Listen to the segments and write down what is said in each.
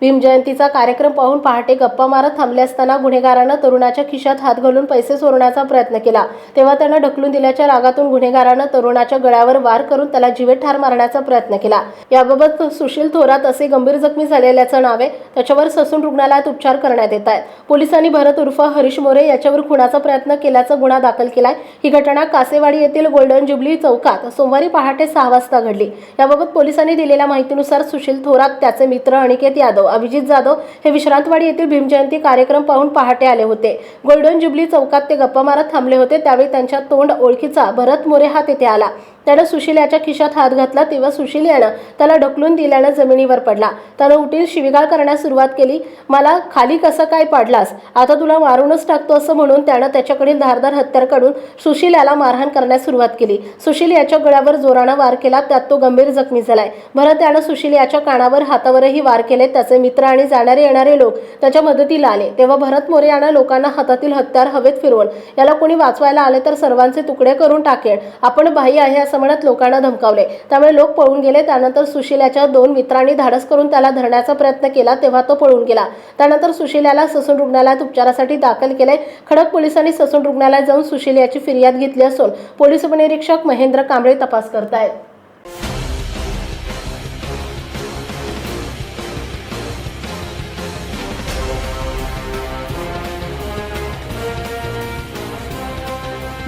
भीमजयंतीचा कार्यक्रम पाहून पहाटे गप्पा मारत थांबले असताना गुन्हेगारानं तरुणाच्या खिशात हात घालून पैसे चोरण्याचा प्रयत्न केला. तेव्हा त्यानं ढकलून दिल्याच्या रागातून गुन्हेगारानं तरुणाच्या गळ्यावर वार करून त्याला जीवे ठार मारण्याचा प्रयत्न केला. याबाबत सुशील थोरात असे गंभीर जखमी झालेल्याचं नाव आहे. त्याच्यावर ससून रुग्णालयात उपचार करण्यात येत आहेत. पोलिसांनी भरत उर्फ हरीश मोरे याच्यावर खुनाचा प्रयत्न केल्याचा गुन्हा दाखल केलाय. ही घटना कासेवाडी येथील गोल्डन जुबली चौकात सोमवारी पहाटे सहा वाजता घडली. याबाबत पोलिसांनी दिलेल्या माहितीनुसार सुशील थोरात त्याचे मित्र अनिकेत यादव अभिजित जाधव हे विश्रांतवाडी येथील भीमजयंती कार्यक्रम पाहून पहाटे आले होते. गोल्डन जुबली चौकात ते गप्पा मारत थांबले होते. त्यावेळी त्यांच्या तोंड ओळखीचा भरत मोरे हा तेथे आला. त्यानं सुशील याच्या खिशात हात घातला तेव्हा सुशील यानं त्याला ढकलून दिल्यानं जमिनीवर पडला. त्यानं उठील शिवीगाळ करण्यास सुरुवात केली. मला खाली कसं काय पाडलास? आता तुला मारूनच टाकतो असं म्हणून त्यानं त्याच्याकडील धारदार हत्यार काढून सुशील याला मारहाण करण्यास सुरुवात केली. सुशील याच्या गळ्यावर जोरानं वार केला त्यात तो गंभीर जखमी झालाय. भरत यानं सुशील याच्या कानावर हातावरही वार केले. त्याचे मित्र आणि जाणारे येणारे लोक त्याच्या मदतीला आले. तेव्हा भरत मोरे यानं लोकांना हातातील हत्यार हवेत फिरवून याला कोणी वाचवायला आले तर सर्वांचे तुकडे करून टाकेल आपण बाई आहे असं म्हणत लोकांना धमकावले. त्यामुळे लोक पळून गेले. त्यानंतर सुशील्याच्या दोन मित्रांनी धाडस करून त्याला धरण्याचा प्रयत्न केला तेव्हा तो पळून गेला. त्यानंतर सुशील ससून रुग्णालयात उपचारासाठी दाखल केले. खडक पोलिसांनी ससून रुग्णालयात जाऊन सुशील याची फिर्याद घेतली असून पोलीस उपनिरीक्षक महेंद्र कांबळे तपास करतायत.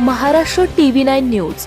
Maharashtra TV nine news.